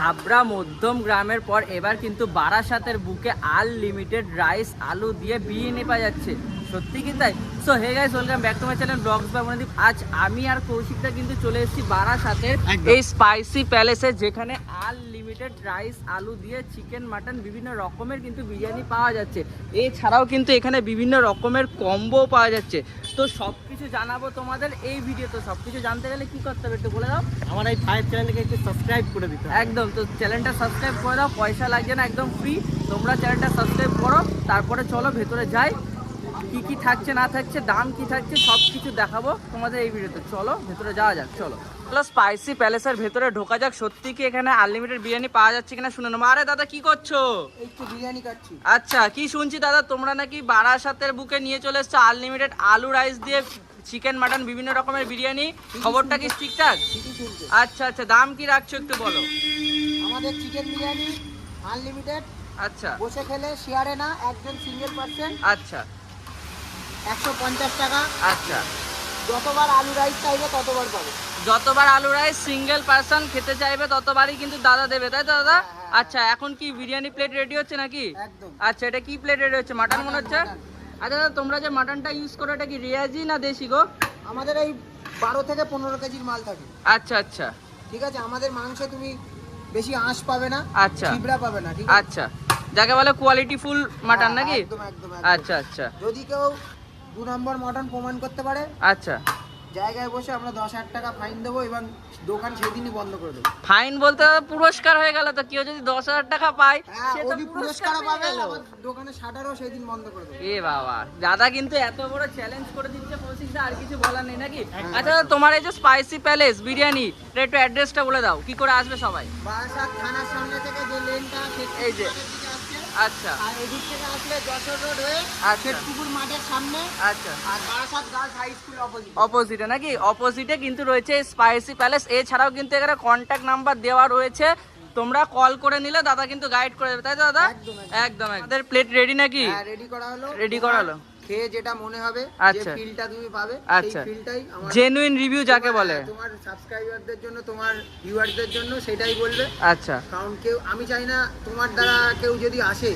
হাবড়া মধ্যম গ্রামের পর এবার কিন্তু বারাসাতের বুকে আনলিমিটেড রাইস আলু দিয়ে বিরিয়ানি পাওয়া যাচ্ছে। সত্যি কি তাই? So hey guys welcome back to my channel vlogs বা মনদীপ আজ আমি আর কৌশিকটা কিন্তু চলে এসেছি বারাসাতের এই স্পাইসি প্যালেসে যেখানে আনলিমিটেড রাইস আলু দিয়ে চিকেন মাটন বিভিন্ন রকমের কিন্তু বিরিয়ানি পাওয়া যাচ্ছে। এছাড়াও কিন্তু এখানে বিভিন্ন রকমের কম্বো পাওয়া যাচ্ছে। তো সব কিছু জানাব তোমাদের এই ভিডিও তো। সব কিছু জানতে গেলে কি করতে হবে একটু বলে দাও। আমার এই ফাইভ চ্যানেলকে একটু সাবস্ক্রাইব করে দিতে একদম তো চ্যানেলটা সাবস্ক্রাইব করে দাও। পয়সা লাগছে না একদম ফ্রি তোমরা চ্যানেলটা সাবস্ক্রাইব করো। তারপরে চলো ভেতরে যাই। কি কি থাকছে না থাকছে দাম কি থাকছে সব কিছু দেখাবো তোমাদের এই ভিডিওতে চলো ভেতরে যাওয়া যাক চলো। চলো স্পাইসি প্যালেসের ভেতরে ঢোকা যাক। সত্যি কি এখানে আনলিমিটেড বিরিয়ানি পাওয়া যাচ্ছে কিনা শুনে নেব। আরে দাদা কি করছ? একটু বিরিয়ানি খাচ্ছি। আচ্ছা কি শুনছি দাদা? তোমরা নাকি বারাসাতের বুকে নিয়ে চলে এসছো আনলিমিটেড আলু রাইস দিয়ে চিকেন মাটন বিভিন্ন রকমের বিরিয়ানি। খবরটা কি ঠিকঠাক? আচ্ছা আচ্ছা দাম কি রাখছো একটু বলো। আমাদের চিকেন বিরিয়ানি আনলিমিটেড আচ্ছা। বসে খেলে শেয়ারে না একজন সিঙ্গেল পার্সেন্ট আচ্ছা। একশো পঞ্চাশ টাকা। আচ্ছা। যতবার আলু রাইস চাইবে ততবার পাবে। যতবার আলু রাইস সিঙ্গেল পার্সন খেতে চাইবে ততবারই কিন্তু দাদা দেবে তাই তো দাদা? হ্যাঁ, হ্যাঁ। আচ্ছা এখন কি বিরিয়ানি প্লেট রেডি হচ্ছে নাকি? আচ্ছা এটা কি প্লেট রেডি হচ্ছে? মাটন মনে হচ্ছে? আচ্ছা দাদা তোমরা যে মাটনটা ইউজ করো এটা কি রিয়াজি না দেশি গো? আমাদের এই বারো থেকে পনেরো কেজির মাল থাকে। আচ্ছা আচ্ছা। ঠিক আছে? আমাদের মাংসে তুমি বেশি আঁশ পাবে না আচ্ছা। চিবড়া পাবে না ঠিক আচ্ছা। যাকে বলে কোয়ালিটি ফুল মাটন নাকি? একদম একদম। আচ্ছা আচ্ছা। যদি কেউ দু নম্বর মটন প্রমাণ করতে পারে। আচ্ছা। জায়গায় বসে আমরা দশ হাজার টাকা ফাইন দেবো এবং দোকান সেদিনই বন্ধ করে দেবো। ফাইন বলতে পুরস্কার হয়ে গেল তো কেউ যদি দশ হাজার টাকা পায় হ্যাঁ সে তো পুরস্কার পাবে। দোকানে শাটারও সেদিন বন্ধ করে দেবো। এ বাবা দাদা কিন্তু এত বড় চ্যালেঞ্জ করে দিচ্ছে কৌশিক আর কিছু বলার নেই নাকি? আচ্ছা তোমার এই যে স্পাইসি প্যালেস বিরিয়ানি একটু অ্যাড্রেসটা বলে দাও কি করে আসবে সবাই? বারাসাত থানার সামনে থেকে যে লেনটা এই যে। আচ্ছা। আর এদিক থেকে আসলে যশোর রোড হয়ে আচ্ছা। পুকুর মাঠের সামনে আচ্ছা। আর Barasat girls high school opposite অপোজিটে নাকি? অপোজিটে কিন্তু রয়েছে স্পাইসি প্যালেস এছাড়াও কিন্তু এখানে কন্ট্যাক্ট নাম্বার দেওয়া রয়েছে। তোমরা কল করে নিলে দাদা কিন্তু গাইড করে দেবে। তাই তো দাদা? একদম, একদম। আমাদের প্লেট রেডি নাকি? হ্যাঁ রেডি করা হলো। রেডি করা হলো। খেয়ে যেটা মনে হবে যে আচ্ছা। ফিলটা তুমি পাবে আচ্ছা। সেই ফিলটাই আমার জেনুইন রিভিউ যাকে বলে তোমার সাবস্ক্রাইবারদের জন্য তোমার ভিউয়ারদের জন্য সেটাই বলবে আচ্ছা কারণ কেউ আমি চাই না তোমার দ্বারা কেউ যদি আসে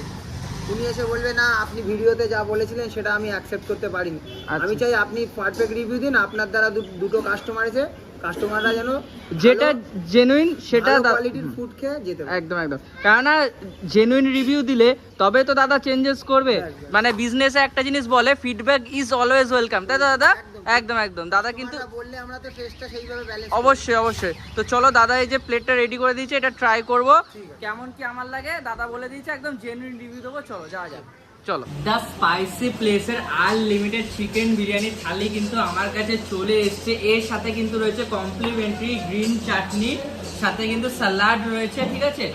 তুমি এসে বলবে না আপনি ভিডিওতে যা বলেছিলেন সেটা আমি অ্যাকসেপ্ট করতে পারিনি আচ্ছা। আমি চাই আপনি পারফেক্ট রিভিউ দিন আপনার দ্বারা দুটো কাস্টমার এসে কাস্টমাররা যেন যেটা জেনুইন সেটা কোয়ালিটির ফুড খেয়ে যেতে একদম একদম। কেননা জেনুইন রিভিউ দিলে তবে তো দাদা চেঞ্জেস করবে। মানে বিজনেসে একটা জিনিস বলে ফিডব্যাক ইজ অলওয়েজ ওয়েলকাম তাই তো দাদা? একদম। একদম। একদম দাদা কিন্তু বললে আমরা তো টেস্টটা সেইভাবে ব্যালেন্স অবশ্যই অবশ্যই। তো চলো দাদা এই যে প্লেটটা রেডি করে দিয়েছে এটা ট্রাই করব। কেমন কি আমার লাগে? দাদা বলে দিয়েছে একদম জেনুইন রিভিউ দেবো। চলো যাওয়া যাক। চলো। দ্য স্পাইসি প্লেসের আনলিমিটেড চিকেন বিরিয়ানি থালি কিন্তু আমার কাছে চলে এসেছে। এর সাথে কিন্তু রয়েছে কমপ্লিমেন্টারি গ্রিন চাটনি সাথে কিন্তু স্যালাড রয়েছে, ঠিক আছে?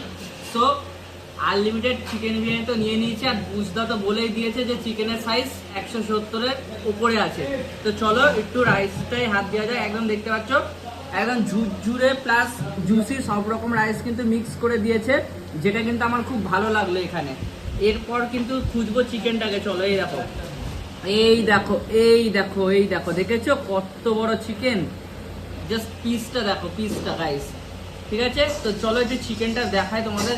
সো আনলিমিটেড চিকেন বিরিয়ানি তো নিয়ে নিয়েছে আর বুঝদা তো বলেই দিয়েছে যে চিকেনের সাইজ একশো সত্তরের উপরে আছে। তো চলো, একটু রাইসটাই হাত দেওয়া যায়। একদম দেখতে পাচ্ছ, একদম ঝুরঝুরে প্লাস জুসি সব রকম রাইস কিন্তু মিক্স করে দিয়েছে, যেটা কিন্তু আমার খুব ভালো লাগল এখানে। এরপর কিন্তু খুঁজবো চিকেনটাকে, চলো, এই দেখো। এই দেখো এই দেখো এই দেখো। দেখেছ কত বড় চিকেন? জাস্ট পিসটা দেখো পিসটা গাইস ঠিক আছে? তো চলো একটু চিকেনটা দেখাই তোমাদের।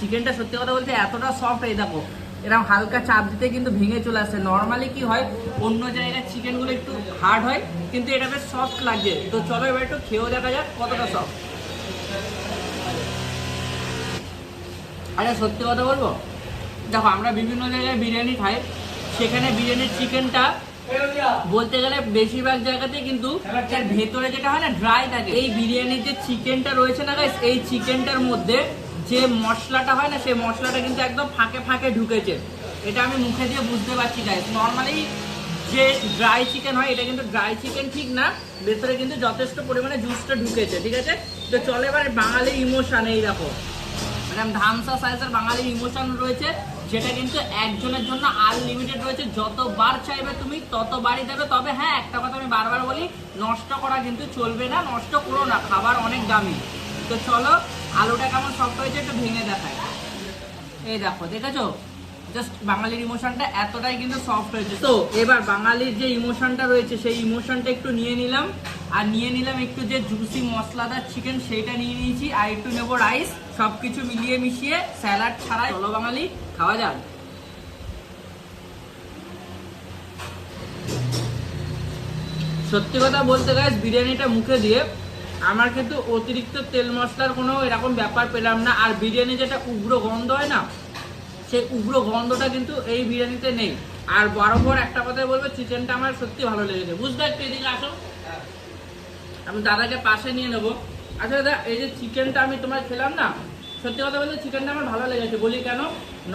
চিকেনটা সত্যি কথা বলতে এতটা সফট এই দেখো এরকম হালকা চাপ দিতে কিন্তু ভেঙে চলে আসে। নর্মালি কি হয়, অন্য জায়গার চিকেনগুলো একটু হার্ড হয়, কিন্তু এটা বেশ সফট লাগছে তো চলো এবার একটু খেয়েও দেখা যাক কতটা সফট আরে সত্যি কথা বলব? দেখো, আমরা বিভিন্ন জায়গায় বিরিয়ানি খাই। সেখানে বিরিয়ানির চিকেনটা বলতে গেলে বেশিরভাগ জায়গাতে কিন্তু ভেতরে যেটা হয় না ড্রাই থাকে। এই বিরিয়ানির যে চিকেনটা রয়েছে না এই চিকেনটার মধ্যে যে মশলাটা হয় না, সেই মশলাটা কিন্তু একদম ফাঁকে ফাঁকে ঢুকেছে। এটা আমি মুখে দিয়ে বুঝতে পারছি গাইস নর্মালি যে ড্রাই চিকেন হয়, এটা কিন্তু ড্রাই চিকেন ঠিক না। ভেতরে কিন্তু যথেষ্ট পরিমাণে জুসটা ঢুকেছে, ঠিক আছে? তো চলে এবার বাঙালির ইমোশন এই দেখো। মানে ধামসা সাইজের বাঙালির ইমোশন রয়েছে। যেটা কিন্তু একজনের জন্য আনলিমিটেড রয়েছে। যতবার চাইবে তুমি, ততবারই দেবে। তবে হ্যাঁ একটা কথা আমি বারবার বলি, নষ্ট করা কিন্তু চলবে না, নষ্ট করো না, খাবার অনেক দামি। তো চলো, আলুটা কেমন সফট হয়েছে একটু ভেঙে দেখায় এই দেখো, দেখেছ? জাস্ট বাঙালির ইমোশনটা এতটাই কিন্তু সফট হয়েছে। তো এবার বাঙালির যে ইমোশনটা রয়েছে, সেই ইমোশনটা একটু নিয়ে নিলাম। আর নিয়ে নিলাম একটু যে জুসি মশলাদার চিকেন সেইটা নিয়ে নিয়েছি। আর একটু নেব রাইস সবকিছু মিলিয়ে মিশিয়ে স্যালাড ছাড়াই। চলো বাঙালি খাওয়া যাক সত্যি কথা বলতে গাইস বিরিয়ানিটা মুখে দিয়ে আমার কিন্তু অতিরিক্ত তেল মশলার কোনো এরকম ব্যাপার পেলাম না। আর বিরিয়ানি যেটা উগ্র গন্ধ হয় না, সেই উগ্র গন্ধটা কিন্তু এই বিরিয়ানিতে নেই। আর বরাবর একটা কথাই বলব, চিকেনটা আমার সত্যি ভালো লেগেছে। বুঝতে একটু এদিকে আসো? আমি দাদাকে পাশে নিয়ে নেব। আচ্ছা দাদা, এই যে চিকেনটা আমি তোমার খেলাম না, সত্যি কথা বলতে চিকেনটা আমার ভালো লেগেছে। বলি কেন?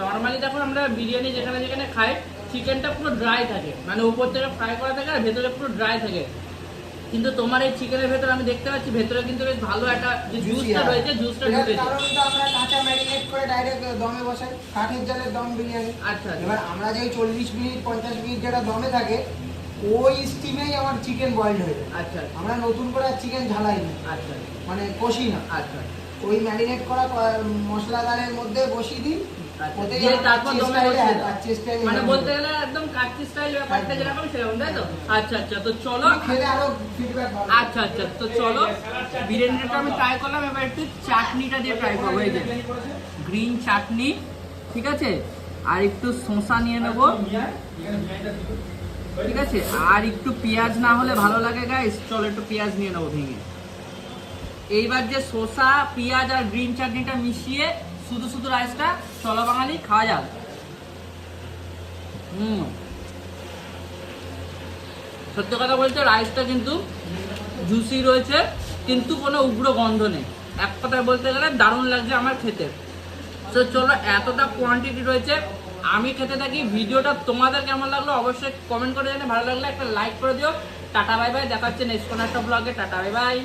নর্মালি যখন আমরা বিরিয়ানি যেখানে যেখানে খাই চিকেনটা পুরো ড্রাই থাকে। মানে উপর থেকে ফ্রাই করা থাকে আর ভেতরে পুরো ড্রাই থাকে। কিন্তু তোমার এই চিকেনের ভেতরে আমি দেখতে পাচ্ছি ভেতরে কিন্তু বেশ ভালো একটা যে জুসটা রয়েছে জুসটা ঢুকেছে। কারণ তো আমরা কাঁচা ম্যারিনেট করে ডাইরেক্ট দমে বসাই কাঠের জালের দম বিরিয়ানি। আচ্ছা আচ্ছা। এবার আমরা যে চল্লিশ মিনিট পঞ্চাশ মিনিট যেটা দমে থাকে ওই স্টিমেই আমার চিকেন বয়েল হয়ে যায়। আচ্ছা আমরা নতুন করে চিকেন ঝালাই না। আচ্ছা মানে কষি না। আচ্ছা ওই ম্যারিনেট করা মশলাদারের মধ্যে বসিয়ে দিই তারপর দমে বসিয়ে দাও। এ মানে বলতে গেলে একদম কাচ্চি স্টাইল ব্যাপারটা যেরকম সেরকম তাই তো? আচ্ছা আচ্ছা তো চলো। আচ্ছা আচ্ছা তো চলো। বিরিয়ানিটা আমি ট্রাই করলাম এবার একটু চাটনিটা দিয়ে ট্রাই করব এই যে। গ্রিন চাটনি ঠিক আছে? আর একটু শসা নিয়ে নেব। ঠিক আছে? আর একটু পেঁয়াজ না হলে ভালো লাগে গাইস চলো একটু পেঁয়াজ নিয়ে নেব ভেঙে। এইবার যে শসা পেঁয়াজ আর গ্রিন চাটনিটা মিশিয়ে শুধু শুধু রাইসটা চলো বাঙালি, খাওয়া যাক। হুম। সত্যি কথা বলতে রাইসটা কিন্তু জুসি রয়েছে, কিন্তু কোনো উগ্র গন্ধ নেই। এক কথায় বলতে গেলে দারুণ লাগছে আমার খেতে। তো চলো, এতটা কোয়ান্টিটি রয়েছে, আমি খেতে থাকি। ভিডিওটা তোমাদের কেমন লাগল অবশ্যই কমেন্ট করে জানে ভালো লাগলে একটা লাইক করে দিও। টাটা বাই বাই দেখা হচ্ছে নেক্সট কোনো একটা ব্লগে টাটা বাই বাই